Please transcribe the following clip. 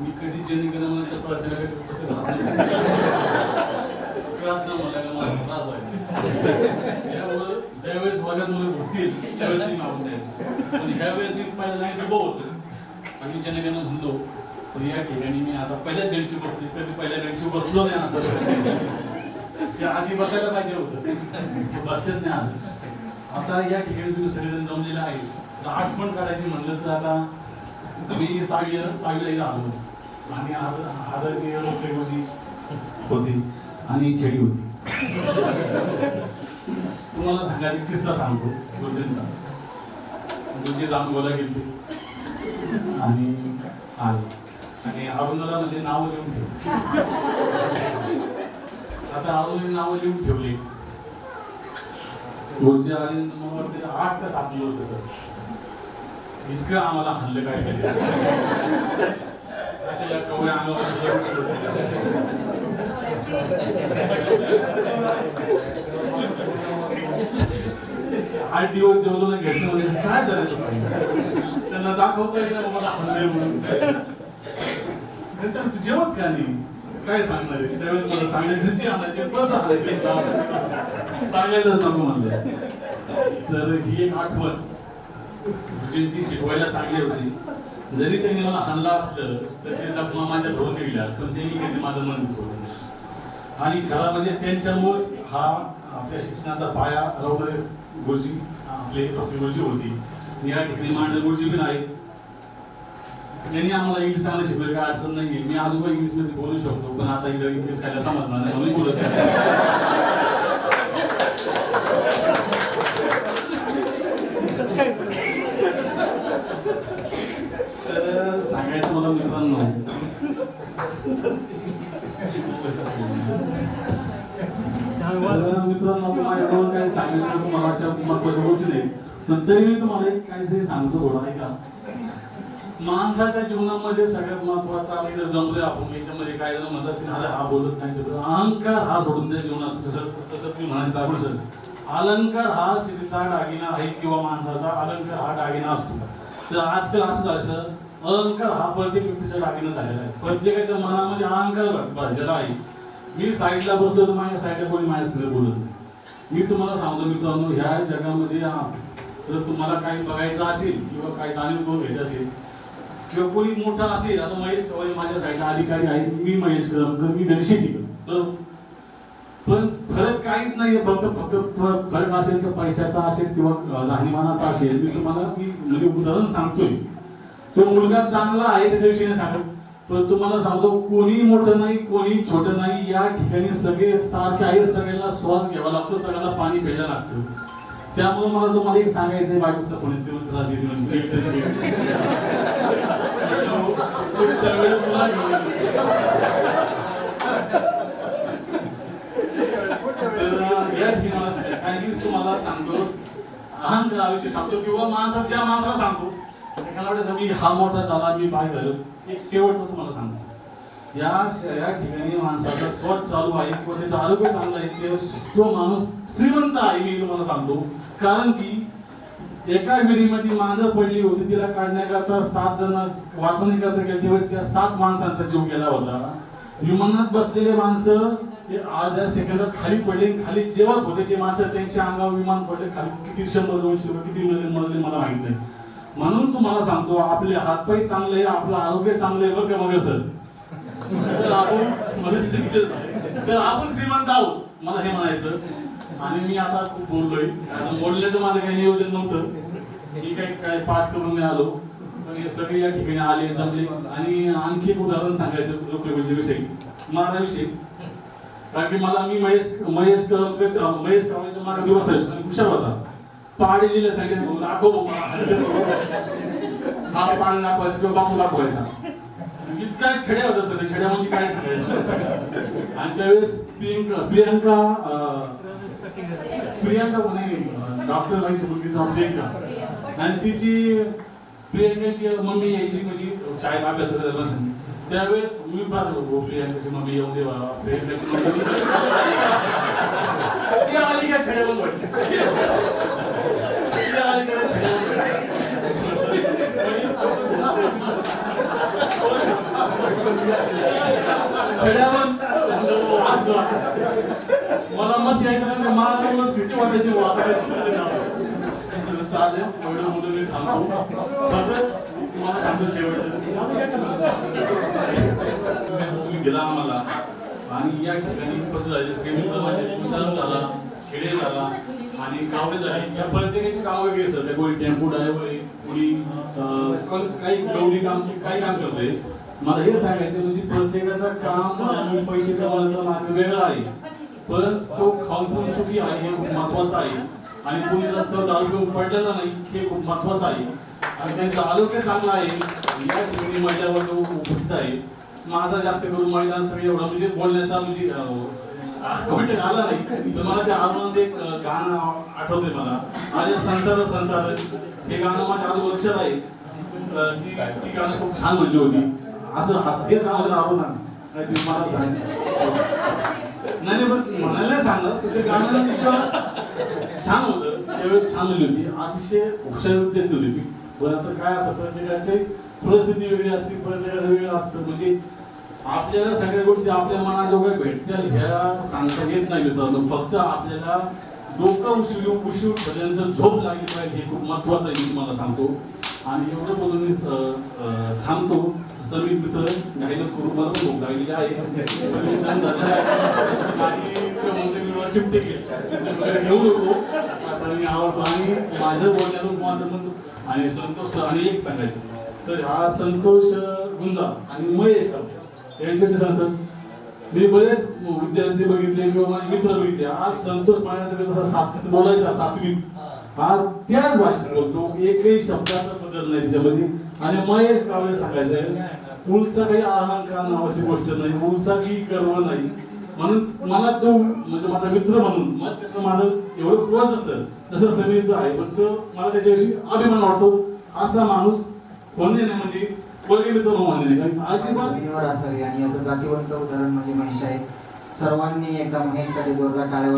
मी कधी जनगणनाच्या प्रार्थना उपस्थित राहत नाही. प्रार्थना मला का मला त्रास व्हायचा. ज्यावेळेस ज्यावेळेस वर्गात मुलं घुसतील त्यावेळेस मी मागून द्यायचं. पण ह्या वेळेस मी पाहिलं नाही तर बहुत आम्ही जनगण म्हणतो पण या ठिकाणी मी आता पहिल्याच बेंचची बसली कधी पहिल्या बेंचची बसलो नाही आता? त्या आधी बसायला पाहिजे होतं. बसलेच नाही आलं आता या ठिकाणी तुम्ही सगळेजण जमलेले आहे आठवण काढायची म्हणलं तर आता मी सहावीला सहावीला इथं आलो. आणि आदर आदरणीय लोकरेगोजी होती आणि छेडी होती. तुम्हाला सांगायचा किस्सा सांगतो गुरुजींचा. गुरुजी जांभोला गेले आणि आले. आणि अरुंदला म्हणजे नाव लिहून ठेवली. आता अरुंदने नाव लिहून ठेवली. गुरुजी आले मग वाटते आठ तास आपलं होतं सर. इतकं आम्हाला हल्लं काय झालं? अशा या कवळ्या आम्हाला आठ दिवस जेवलो नाही घ्यायचं म्हणजे काय झालं त्यांना दाखवता येईल ना मला हल्ले म्हणून. घरच्या तू जेवत का नाही? काय सांगणार आहे? त्यावेळेस मला सांगणे घरची आणायची परत आणायची. सांगायलाच नको म्हणलं. तर ही एक आठवण. गुरुजींची शिकवायला चांगली होती. जरी त्यांनी मला हल्ला असलं तर ते पुन्हा माझ्या भाऊ निघल्या पण त्यांनी कधी माझं मन दुखवलं आणि खरा म्हणजे त्यांच्यामुळे हा आपल्या शिक्षणाचा पाया रवणारे गुरुजी आपले डॉक्टर गुरुजी होती. आणि या ठिकाणी मांडर गुरुजी पण आहेत. त्यांनी आम्हाला इंग्लिश चांगलं शिकवलं काय अडचण नाहीये. मी आजोबा इंग्लिशमध्ये बोलू शकतो पण आता इंग्लिश खायला समजणार नाही म्हणून बोलत नाही. तर सांगायचं मला मित्रांनो तर मित्रांनो आता माझ्याजवळ काय सांगायचं तुम्हाला अशा महत्त्वाच्या गोष्टी नाही. पण तरी मी तुम्हाला एक काहीतरी सांगतो थोडा ऐका माणसाच्या जीवनामध्ये सगळ्यात महत्त्वाचा आम्ही जर जमलोय आपण याच्यामध्ये काय जण म्हणतात की अरे हा बोलत नाही तर अहंकार हा सोडून द्या जीवनात. तसं तसं तुम्ही म्हणायचं दाखवू सर अलंकार हा स्त्रीचा दागिना आहे किंवा माणसाचा अलंकार हा दागिना असतो. तर आजकाल असं झालं सर अहंकार हा प्रत्येक व्यक्तीचा दागिना झालेला आहे. प्रत्येकाच्या मनामध्ये अहंकार भरलेला आहे. मी साईडला बसलो तर माझ्या साईडला कोणी माझ्या सगळं बोलत नाही. मी तुम्हाला सांगतो मित्रांनो ह्या जगामध्ये जर तुम्हाला काही बघायचं असेल किंवा काही जाणीव करून घ्यायचं असेल किंवा कोणी मोठा असेल आता महेश कवळे माझ्या साईडला अधिकारी आहेत मी महेश करमकर मी घरी बरोबर? पण फरक काहीच नाहीये फक्त फक्त फरक असेल तर पैशाचा असेल किंवा राहणीमानाचा असेल. मी तुम्हाला मी म्हणजे उदाहरण सांगतोय. तो मुलगा चांगला आहे त्याच्याविषयी सांगतो. पण तुम्हाला सांगतो कोणी मोठं नाही कोणी छोटं नाही या ठिकाणी सगळे सारखे आहे सगळ्यांना श्वास घ्यावा लागतो सगळ्यांना पाणी प्यायला लागतं. त्यामुळे मला तुम्हाला एक सांगायचं आहे बायकोचा फोन येते दिवस या ठिकाणी मला तुम्हाला सांगतोस अहंकाराविषयी सांगतो किंवा माणसाच्या माणसाला सांगतो. एखाद्या मी हा मोठा झाला मी बाय झालो एक शेवटचं तुम्हाला सांगतो. या या ठिकाणी माणसाचा स्वत चालू आहे. किंवा त्याचं आरोग्य चांगलं आहे तो माणूस श्रीमंत आहे मी तुम्हाला सांगतो. कारण की एका विहिरीमध्ये मांजर पडली होती तिला काढण्याकरता सात जण वाचवणी करता गेले. तेव्हा त्या सात माणसांचा जीव गेला होता. विमानात बसलेले माणसं ते अर्ध्या सेकंदात खाली पडले आणि खाली जेवत होते. ते माणसं त्यांच्या अंगावर विमान पडले. खाली किती शंभर दोनशे किती मिळाले मजले मला माहीत नाही. म्हणून तुम्हाला सांगतो आपले हातपाय चांगले आहे आपलं आरोग्य चांगलं आहे बरं का मग सर तर आपण तर आपण श्रीमंत आहोत मला हे म्हणायचं आणि मी आता खूप बोललोय कारण बोलण्याचं माझं काही नियोजन नव्हतं मी काही काय पाठ करून नाही आलो पण हे सगळे या ठिकाणी आले जमले आणि आणखी एक उदाहरण सांगायचं लोकविषयी विषयी महाराविषयी कारण की मला मी महेश महेश कळमकर महेश कळमकरच्या मागे दिवस बसायचो आणि हुशार होता पाडी लिहिलं भाऊ दाखव हा पाणी दाखवायचा किंवा बापू दाखवायचा. इतका छड्या होता सर छड्या म्हणजे काय सांगायचं? आणि त्यावेळेस प्रियंका प्रियंका प्रियंका नाही डॉक्टर व्हायची मुलगी प्रियंका. आणि तिची प्रियंकाची मम्मी यायची म्हणजे शाळेत अभ्यास करायला बसून त्यावेळेस मी पाहत होतो प्रियंकाची मम्मी येऊ दे बाबा प्रियंकाची मम्मी. आली का छड्या बनवायची ती आली का छड्या बनवायची खेड्यावर मला मस्त यायचं नाही तर मला तर मग चालेल एवढं बोलून मी थांबतो तुम्हाला सांगतो शेवटचं दिला आम्हाला. आणि या ठिकाणी कसं झालं जसं मित्र माझे मुसळम झाला खेडे झाला आणि कावडे झाले. या प्रत्येकाचे काम वेगळी असतात. कोणी टेम्पो ड्रायव्हर आहे कोणी काही गवडी काम काही काम करते मला हे सांगायचं म्हणजे प्रत्येकाचं काम आणि पैसे कमवण्याचा मार्ग वेगळा आहे. पण तो खाऊन पण सुखी आहे हे खूप महत्वाचं आहे. आणि कोणी रस्त्यावर दारू घेऊन पडलेला नाही हे खूप महत्वाचं आहे. आणि त्यांचं आरोग्य चांगलं आहे. या ठिकाणी महिलावर उपस्थित आहे. माझा जास्त करून महिलांसंग एवढा म्हणजे बोलण्याचा म्हणजे कॉन्टॅक्ट आला नाही. पण मला त्या आत्माचं एक गाणं आठवतंय मला. अरे संसार संसार. हे गाणं माझ्या अजून लक्षात आहे. ती गाणं खूप छान म्हणली होती. असं हात हेच गाणं आलो ना ते मला सांग नाही नाही, पण म्हणायला नाही सांगत गाणं इतकं छान होतं त्यावेळी छान म्हणली होती अतिशय हुशार देत होती. ती पण आता काय असं प्रत्येकाची परिस्थिती वेगळी असते प्रत्येकाचं वेगळं असतं. म्हणजे आपल्याला सगळ्या गोष्टी आपल्या मनाजोग्या भेटतील ह्या सांगता येत नाही मित्रांनो. फक्त आपल्याला डोकं उशिरू उशीर पर्यंत झोप लागली पाहिजे हे खूप महत्वाचं आहे मी तुम्हाला सांगतो. आणि एवढं बोलून मी थांबतो. समीर मित्र काही न करू. मला पण लागलेली आहे. मी आणि ते म्हणते मी मला चिमटे घेऊ नको. आता मी आवडतो आणि माझं बोलण्यातून माझं म्हणतो आणि संतोष आणि एक सांगायचं. सर हा संतोष गुंजा आणि महेश काळे यांच्याशी सांग सर. मी बरेच विद्यार्थी बघितले किंवा माझे मित्र बघितले. आज संतोष पाण्याचा कसं असा बोलायचा सातवीत. आज त्याच भाषेत बोलतो. एकही शब्दाचा बदल नाही त्याच्यामध्ये आणि महेश कावळे सांगायचं उलसा काही अहंकार नावाची गोष्ट नाही उलसा की गर्व नाही. म्हणून मला तो म्हणजे माझा मित्र म्हणून मग त्याचं माझं एवढं क्लोज असतं. तसं समीरचं आहे पण तो मला त्याच्याविषयी अभिमान वाटतो. असा माणूस होणे नाही म्हणजे वर्ग मित्र होणे नाही कारण अजिबात असावी आणि याचं जातीवंत उदाहरण म्हणजे महेश आहे. सर्वांनी एकदा महेशसाठी जोरदार टाळ्या